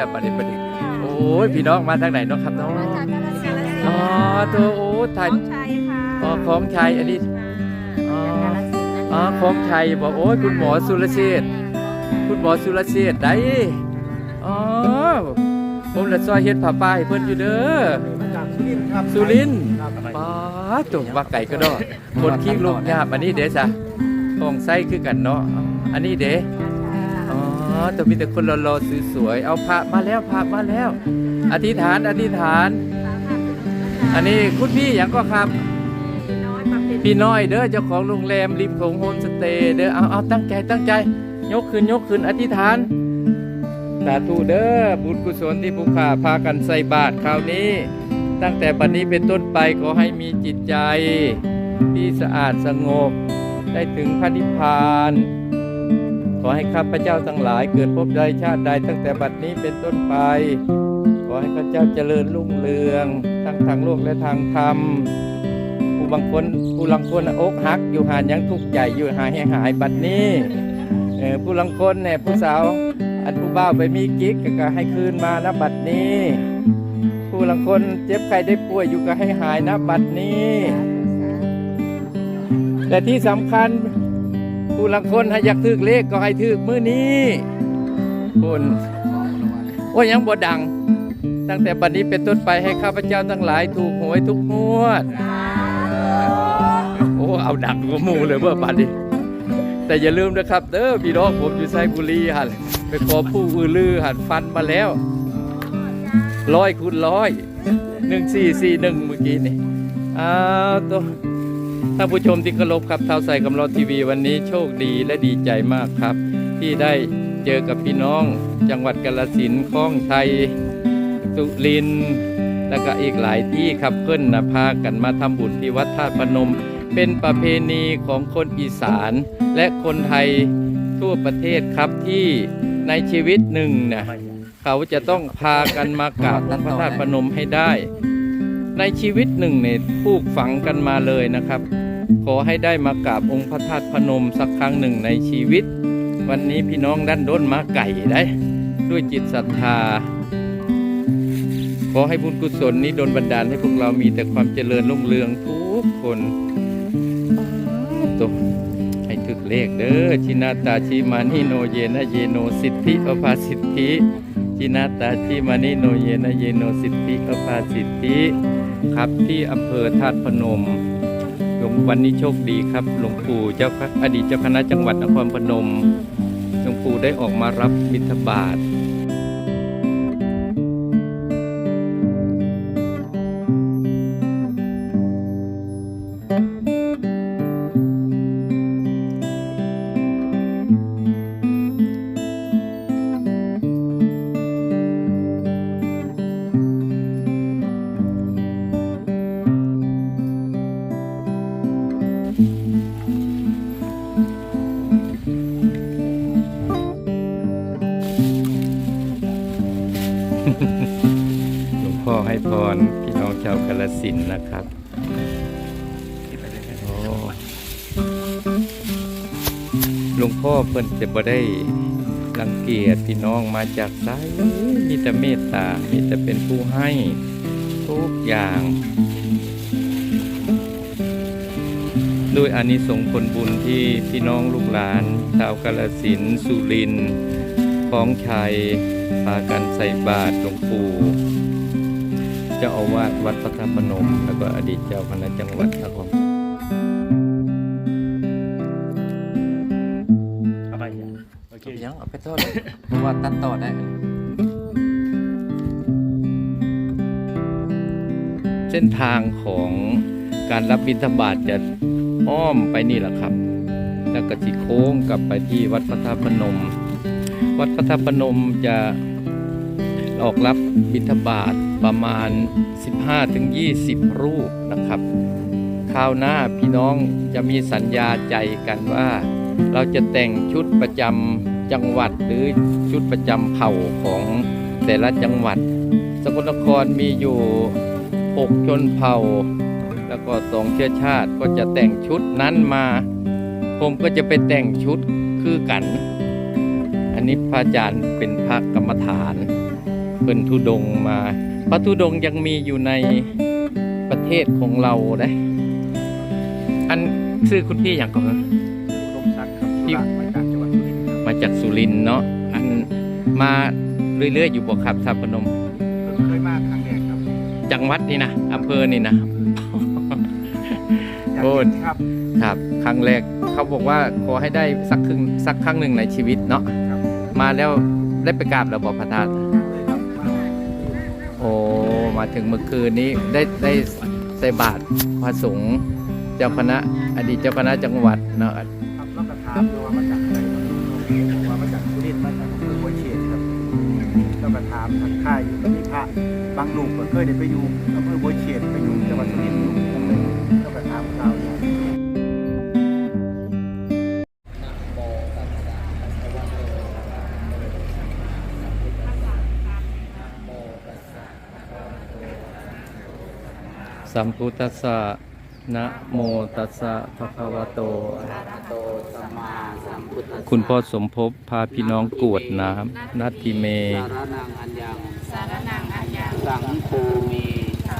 แล้วบัดนี้บัดนี้โอ้ยพี่น้องมาทางไหนเนาะครับน้องมาจากกาฬสินธุ์อ๋อตัวโอ้ถ่ายของชัยค่ะอ๋อของชัยอันนี้อ๋ออ๋อของชัยบอกโอ้ยคุณหมอสุรเชษฐ์คุณหมอสุรเชษฐ์ได้อ๋อผมละซอยเฮ็ดผ้าป้าให้เพิ่นอยู่เด้อมาจากสุรินทร์ครับสุรินทร์ครับป้าตุ่ว่าไก่ก็ดอคนขี้ลูกยาบอันนี้เด้ซะของไส้คือกันเนาะอันนี้เด้อ๋อ แต่มีแต่คนรอๆสวยๆเอาพระมาแล้วพระมาแล้ว อธิษฐานอธิษฐาน อันนี้คุณพี่อย่างก็ครับ พี่น้อยเด้อเจ้าของโรงแรมริมโขงโฮมสเตย์เด้อเอาเอาตั้งใจตั้งใจ ยกขึ้นยกขึ้นอธิษฐานสาธุเด้อบุญกุศลที่ผู้ข้าพากันใส่บาตรคราวนี้ ตั้งแต่บัดนี้เป็นต้นไปขอให้มีจิตใจ ที่สะอาดสงบ ได้ถึงพระนิพพาน ขอให้ข้าพเจ้าทั้งหลายเกิดพบใดชาติใดตั้งแต่บัดนี้เป็นต้นไป ขอให้ข้าพเจ้าเจริญรุ่งเรืองทั้งทางโลกและทางธรรมผู้บางคนผู้ลังคนน่ะอกหัก อยู่หานยังทุกข์ใจอยู่หายให้หายบัดนี้เออผู้ลังคนเนี่ยผู้สาวอันผู้บ่าวไปมีกิ๊กก็ก็ให้คืนมานะบัดนี้ ผู้ลังคนเจ็บไข้ได้ป่วยอยู่ก็ให้หายนะบัดนี้ แต่ที่สำคัญ ผู้ลังคนให้อยากถึกเลขก็ให้ถึกมื้อนี้คุณโอ้ยังบ่ดัง ตั้งแต่บัดนี้เป็นต้นไปให้ข้าพเจ้าทั้งหลายถูกหวยทุกงวด โอ้เอาดังกว่ามูเลยเมื่อปันนี้ แต่อย่าลืมนะครับเด้อพี่น้องผมอยู่ไซบุรีหันไปขอผู้อือลือหันฟันมาแล้วร้อยคูณร้อยหนึ่งสี่สี่หนึ่งเมื่อกี้นี่อ้าวตัว ท่านผู้ชมที่เคารพครับเท้าใส่กำลอทีวีวันนี้โชคดีและดีใจมากครับ ที่ได้เจอกับพี่น้อง จังหวัดกาฬสินคลองชัยสุรินแล้วก็อีกหลายที่ครับเพิ่นนะพากันมาทำบุญที่วัดธาตุพนม เป็นประเพณีของคนอีสาน และคนไทยทั่วประเทศครับที่ในชีวิตหนึ่งเนี่ยเขาจะต้องพากันมากราบพระธาตุพนมให้ได้ ในชีวิตหนึ่งเนี่ยปลูกฝังกันมาเลยนะครับ ขอให้ได้มากราบองค์พระธาตุพนมสักครั้งหนึ่งในชีวิต วันนี้พี่น้องด้านด้นมาไก่ได้ ด้วยจิตศรัทธา ขอให้บุญกุศลนี้ดลบันดาลให้พวกเรามีแต่ความเจริญรุ่งเรืองทุกคนตกให้ถึกเลขเด้อชินาตาชิมานิโนเยนะเยโนสิทธิอภาสิทธิชินาตาชิมานิโนเยนะเยโนสิทธิอภาสิทธิ ครับที่อำเภอธาตุพนมหลวงวันนี้โชคดีครับหลวงปู่เจ้าอดีตเจ้าคณะจังหวัดนครพนมหลวงปู่ได้ออกมารับบิณฑบาต รพี่น้องชาวกาลสินนะครับโอ้หลวงพ่อเพิ่นจะบ่ได้รังเกียจพี่น้องมาจากไสมีแต่เมตตา มีแต่เป็นผู้ให้ทุกอย่างด้วยอานิสงส์ผลบุญที่พี่น้องลูกหลาน ชาวกาลสินสุรินทร์ของชัยพากันใส่บาตรหลวงปู่ เจ้าอาวาสวัดพระธาตุพนม แล้วก็อดีตเจ้าคณะจังหวัดนครอะไรอย่างโอเคยังเอาไปทอดเพราะว่าตัดต่อได้ เส้นทางของการรับบิณฑบาตจะอ้อมไปนี่แหละครับ แล้วก็ที่โค้งกลับไปที่วัดพระธาตุพนม วัดพระธาตุพนมจะออกรับบิณฑบาต ประมาณ 15-20 รูปนะครับคราวหน้าพี่น้องจะมีสัญญาใจกันว่า เราจะแต่งชุดประจำจังหวัดหรือชุดประจำเผ่าของแต่ละจังหวัด สกลนครมีอยู่ 6 ชนเผ่า แล้วก็สองเชื้อชาติก็จะแต่งชุดนั้นมา ผมก็จะไปแต่งชุดคือกัน อันนี้พระอาจารย์เป็นพระกรรมฐานเพิ่นทุดงมา พระทุดงค์ยังมีอยู่ในประเทศของเราได้อันชื่อคุณพี่อย่างก่อนลมสักครับที่มาจากจังหวัดสุรินทร์ครับมาจากสุรินทร์เนาะอันมาเรื่อยๆอยู่บ่ครับท่าพนมเพิ่งเคยมาครั้งแรกครับจังหวัดนี่นะอำเภอนี่นะอยากโอ้เห็นครับครับ ครั้งแรกเขาบอกว่าขอให้ได้สักครึ่งสักครั้งหนึ่งในชีวิตเนาะครับมาแล้วได้ไปกราบแล้วบอกพระธาตุเลยครับมา โอ้มาถึงเมื่อคืนนี้ได้ได้ใส่บาตรพระสงฆ์เจ้าคณะ อดีตเจ้าคณะจังหวัดเนาะครับแล้วก็ถามดูว่ามาจากไหนว่ามาจากสุรินทร์มาจากอำเภอหัวเฉียงครับแล้วก็ถามทางค่ายอยู่ก็มีพระบางลูกก็เคยได้ไปอยู่อำเภอหัวเฉียงไปอยู่จังหวัดสุรินทร์ สัมพุทธัสสะนะโมตัสสะภะคะวะโตคุณพ่อสมภพพาพี่น้องกรวดน้ำนัตติเม สารนังอัญญังสารนังอัญญังสังโฆเม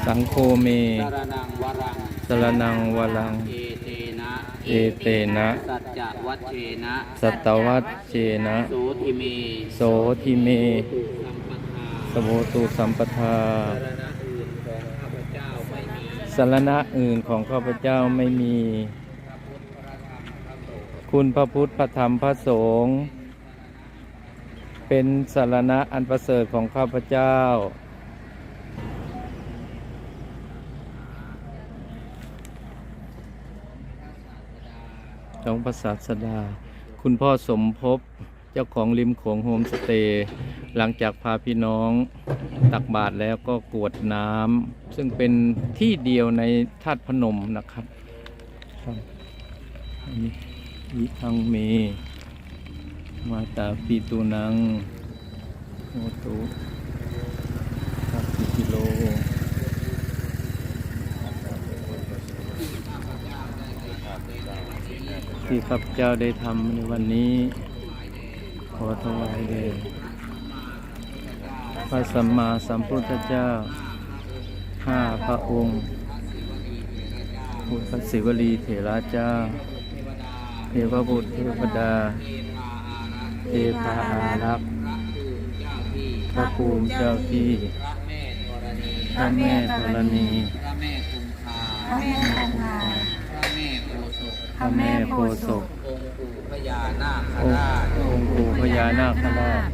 สังโฆเม สารนังวรังสรนังวรัง เอเตนะเอเตนะ สัจจวัชเชนะสัตวัตเจนะ โสทิเมโสทิเมสัมปทาสโวตุสัมปทาสารณะอื่นของ ข้ารณะอื่นของข้าพเจ้าไม่มี คุณพระพุทธพระธรรมพระสงฆ์เป็นสารณะอันประเสริฐของข้าพเจ้า ของพระศาสดา คุณพ่อสมภพ เจ้าของริมโขงโฮมสเตย์หลังจากพาพี่น้องตักบาตรแล้วก็กวดน้ำซึ่งเป็นที่เดียวในธาตุพนมนะครับครับนนี้วิทังเม มาตาปีตูนังโมตุสัพพิกิโลที่ข้าพเจ้าได้ทำในวันนี้ ขอถวายแด่พระสัมมาสัมพุทธเจ้าห้าพระองค์พุทธศิวลีเถระเจ้า เทวบุตรเทวดา เทพาอารักษ์พระภูมิเจ้าที่ พระแม่ธรณีพระแม่คงคาพ ระแม่คงคาพระแม่คงคาพระแม่โพศกพระแม่โพศกองค์ปู่พญานาคองค์ราชองค์ปู่พญานาคราช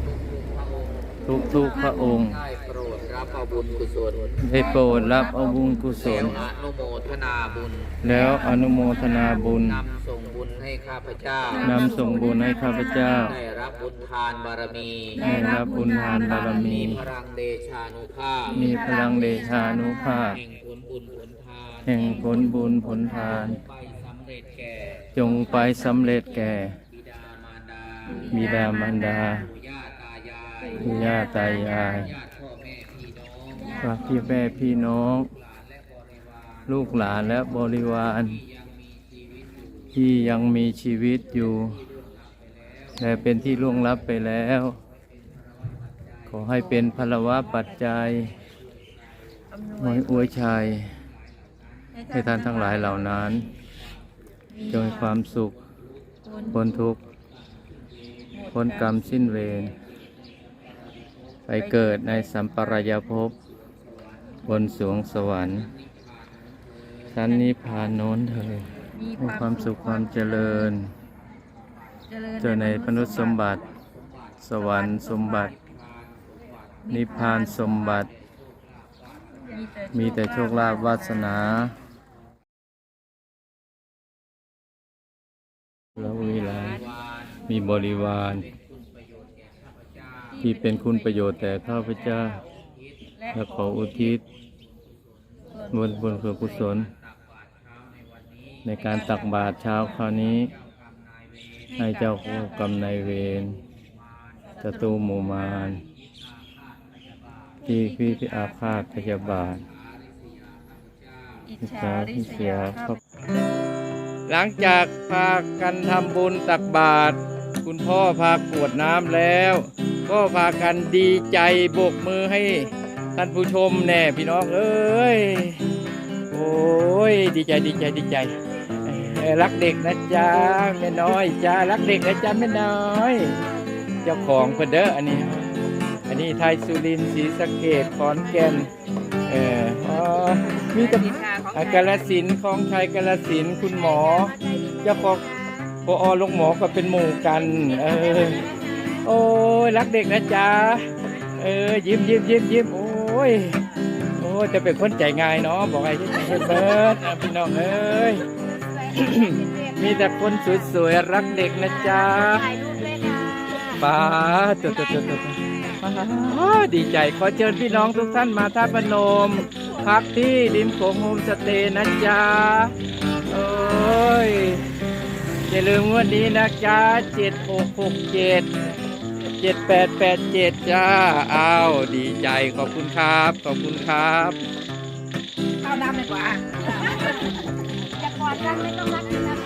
ทุกทุกๆพระองค์ได้โปรดรับเอาบุญกุศลได้โปรดรับเอาบุญกุศแล้วลอนุโมทนาบุญแล้วอนุโมทนาบุญนำส่งบุญให้ข้าพเจ้านำส่งบุญให้ข้าพเจ้า ได้รับบุญทานบารมีได้รับบุญทานบารมี มีพลังเดชานุภาพมีพลังเดชานุภาพ แห่งผลบุญผลทานแห่งผลบุญผลทานไปสำเร็ จงไปสำเร็จแก่ บิดามารดามารดาปู่ย่าตายายปู่ย่าตายายญาติพ่อแม่พี่น้องพระพี่แม่พี่น้อง ลูกหลานและบริวาร ที่ยังมีชีวิตอยู่ แต่เป็นที่ล่วงลับไปแล้ว ขอให้เป็นพลวะปัจจัยหวยอวยชัยให้ท่านทั้งหลายเหล่านั้น จงมีความสุขพ้นทุกข์พ้นกรรมสิ้นเวรไปเกิดในสัมปรายภพบนสวงสวรรค์ชั้นนิพพานโน้นเถิดมีความสุขความเจริญ เจอในมนุษย์สมบัติ สวรรค์สมบัติ นิพพานสมบัติ มีแต่โชคลาภวาสนา มีบริวารที่เป็นคุณประโยชน์แต่ข้าพเจ้า และขออุทิศบุญบุญคือกุศล ในการตักบาตรเช้าคราวนี้ ให้เจ้าคู่กรรมนายเวรศัตรูหมู่มารที่พิพิอาฆาตพยาบาทอิจฉาริษยาครับ หลังจากพากันทำบุญตักบาตร คุณพ่อพากรวดน้ำแล้ว ก็พากันดีใจโบกมือให้ท่านผู้ชมแน่พี่น้องเอ้ยโอ้ยดีใจดีใจดีใจเอ่อรักเด็กนะจ๊ะแม่น้อยจ้ารักเด็กนะจ๊ะแม่น้อย เจ้าของเพิ่นเด้ออันนี้ อันนี้ไทยสุรินทร์ศรีสะเกดขอนแก่นเอออ๋อมีแต่สินค้าของอากาลสินธุ์ของชัยกาลสินธุ์คุณหมอ เจ้าของ พออลงหมอก็เป็นหมู่กัน เออ โอ้ยรักเด็กนะจ๊ะ เออ ยิ้มยิ้มยิ้มยิ้มโอ้ย โอ้ยจะเป็นคนใจง่ายเนาะ บอกไอ้ที่เฮ็ดเบิร์ดพี่น้องเอ้ย มีแต่คนสวยๆรักเด็กนะจ๊ะป้าตัวตัวตัวตัวดีใจขอเชิญพี่น้องทุกท่านมาท่าพนม พักที่ริมโขงโฮมสเตย์นะจ๊ะโอ้ย อย่าลืมงวันนี้นะจ๊ะเจ็ดหกหกเจ็ดเจ็ดแปดแปดเจ็ดจ้าอ้าวดีใจขอบคุณครับ ขอบคุณครับเข้าน้ำเลยกว่าจะกอดกันไม่ต้องรักกันนะ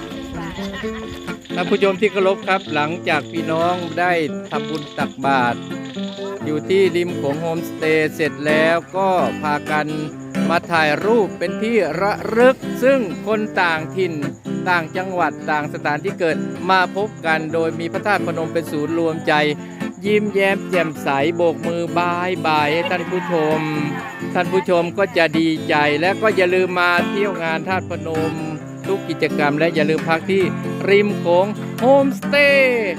ท่านผู้ชมที่เคารพครับ หลังจากพี่น้องได้ทำบุญตักบาตรอยู่ที่ริมโของโฮมสเตย์เสร็จแล้วก็พากันมาถ่ายรูปเป็นที่ระลึก ซึ่งคนต่างถิ่น ต่างจังหวัดต่างสถานที่เกิดมาพบกันโดยมีพระธาตุพนมเป็นศูนย์รวมใจ ยิ้มแย้มแจ่มใสโบกมือบายบายให้ท่านผู้ชม ท่านผู้ชมก็จะดีใจและก็อย่าลืมมาเที่ยวงานธาตุพนม ทุกกิจกรรมและอย่าลืมพักที่ริมโขงโฮมสเตย์